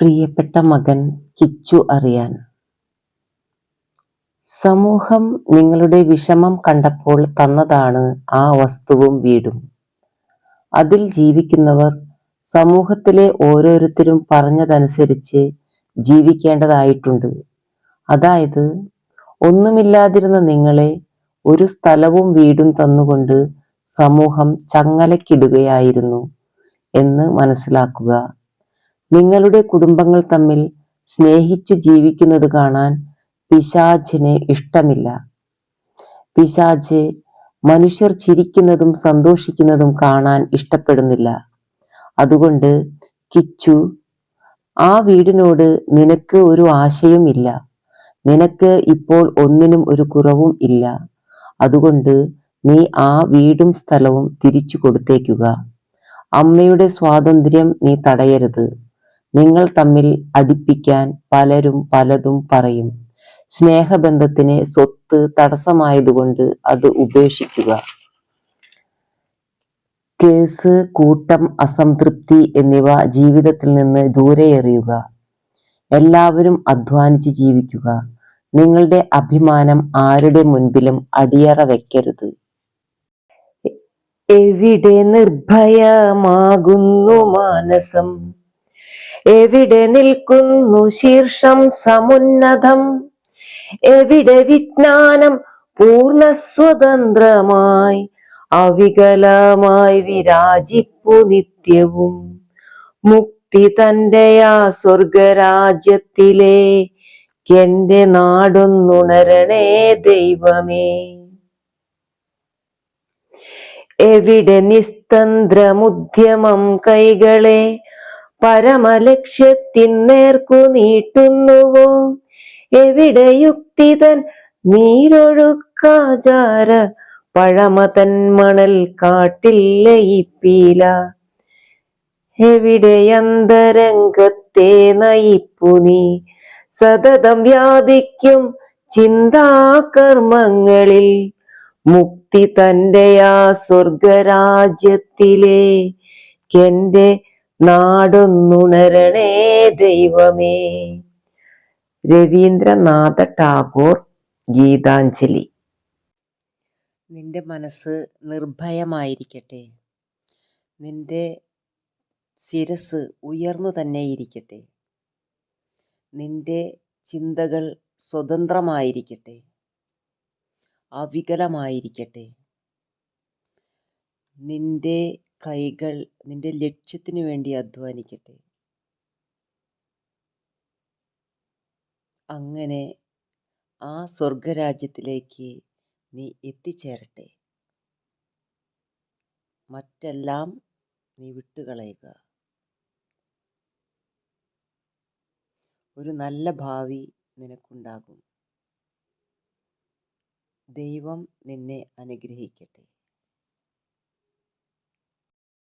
പ്രിയപ്പെട്ട മകൻ കിച്ചു അറിയാൻ. സമൂഹം നിങ്ങളുടെ വിഷമം കണ്ടപ്പോൾ തന്നതാണ് ആ വസ്തുവും വീടും. അതിൽ ജീവിക്കുന്നവർ സമൂഹത്തിലെ ഓരോരുത്തരും പറഞ്ഞതനുസരിച്ച് ജീവിക്കേണ്ടതായിട്ടുണ്ട്. അതായത് ഒന്നുമില്ലാതിരുന്ന നിങ്ങളെ ഒരു സ്ഥലവും വീടും തന്നുകൊണ്ട് സമൂഹം ചങ്ങലക്കിടുകയായിരുന്നു എന്ന് മനസ്സിലാക്കുക. നിങ്ങളുടെ കുടുംബങ്ങൾ തമ്മിൽ സ്നേഹിച്ചു ജീവിക്കുന്നത് കാണാൻ പിശാചിന് ഇഷ്ടമില്ല. പിശാച് മനുഷ്യർ ചിരിക്കുന്നതും സന്തോഷിക്കുന്നതും കാണാൻ ഇഷ്ടപ്പെടുന്നില്ല. അതുകൊണ്ട് കിച്ചു ആ വീടിനോട് നിനക്ക് ഒരു ആശയും ഇല്ല. നിനക്ക് ഇപ്പോൾ ഒന്നിനും ഒരു കുറവും ഇല്ല. അതുകൊണ്ട് നീ ആ വീടും സ്ഥലവും തിരിച്ചു കൊടുത്തേക്കുക. അമ്മയുടെ സ്വാതന്ത്ര്യം നീ തടയരുത്. നിങ്ങൾ തമ്മിൽ അടുപ്പിക്കാൻ പലരും പലതും പറയും. സ്നേഹബന്ധത്തിന് സ്വത്ത് തടസ്സമായതുകൊണ്ട് അത് ഉപേക്ഷിക്കുക. കേസ് കൂട്ടം അസംതൃപ്തി എന്നിവ ജീവിതത്തിൽ നിന്ന് ദൂരെ എറിയുക എല്ലാവരും അധ്വാനിച്ച് ജീവിക്കുക. നിങ്ങളുടെ അഭിമാനം ആരുടെ മുൻപിലും അടിയറ വെക്കരുത്. എവിടെ നിർഭയമാകുന്നു മാനസം? എവിടെ നിൽക്കുന്നു ശീർഷം സമുന്നതം? എവിടെ വിജ്ഞാനം പൂർണ സ്വതന്ത്രമായി? അവികലമായി വിരാജിപ്പു നിത്യവും. മുക്തി തന്റെ ആ സ്വർഗരാജ്യത്തിലെ എന്റെ നാടൊന്നുണരണേ ദൈവമേ. എവിടെ നിസ്തന്ത്രമുദ്യമം കൈകളെ പരമലക്ഷ്യത്തിൻ നേർക്കു നീട്ടുന്നുവോ? എവിടെ യുക്തിതൻ നീരൊഴുക്കാചാര? പഴമതൻ മണൽ കാട്ടില്ല എവിടെ അന്തരംഗത്തെ നയിപ്പു നീ? സതതം വ്യാപിക്കും ചിന്താകർമ്മങ്ങളിൽ. മുക്തി തന്റെ ആ സ്വർഗരാജ്യത്തിലെ എന്റെ നാടൊന്നുണരണേ ദൈവമേ. രവീന്ദ്രനാഥ ടാഗോർ ഗീതാഞ്ജലി. നിന്റെ മനസ്സ് നിർഭയമായിരിക്കട്ടെ. നിന്റെ ശിരസ് ഉയർന്നു തന്നെ ഇരിക്കട്ടെ. നിന്റെ ചിന്തകൾ സ്വതന്ത്രമായിരിക്കട്ടെ. അവികലമായിരിക്കട്ടെ. നിന്റെ കൈകൾ നിന്റെ ലക്ഷ്യത്തിന് വേണ്ടി അധ്വാനിക്കട്ടെ. അങ്ങനെ ആ സ്വർഗരാജ്യത്തിലേക്ക് നീ എത്തിച്ചേരട്ടെ. മറ്റെല്ലാം നീ വിട്ടുകളയുക. ഒരു നല്ല ഭാവി നിനക്കുണ്ടാകും. ദൈവം നിന്നെ അനുഗ്രഹിക്കട്ടെ.